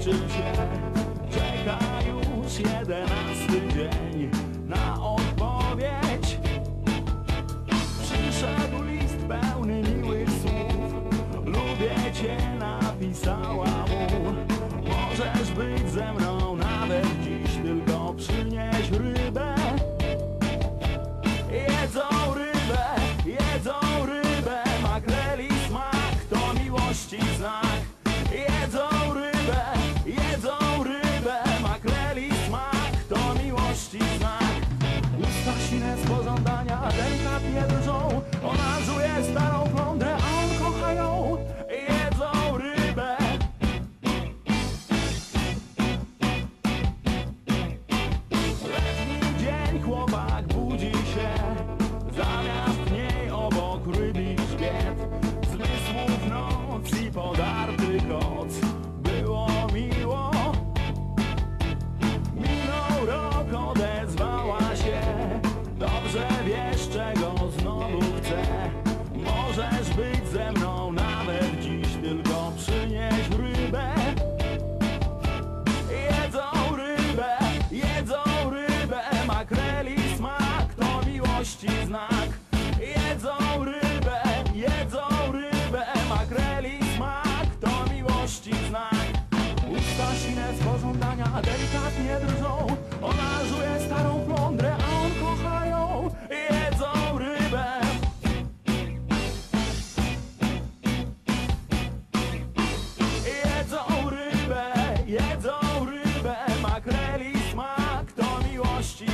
liczy się. Czeka już jedenasty dzień na odpowiedź. Przyszedł list pełny miłych słów. Lubię cię napisała mu. Możesz być ze mną nawet dziś Tylko przynieś rybę. Jedzą rybę, jedzą rybę. Makreli smak to miłości znak. delikatnie drżą. Ona żuje starą flądrę, a on kocha ją i jedzą rybę. Jedzą rybę, jedzą rybę, makreli smak to miłości.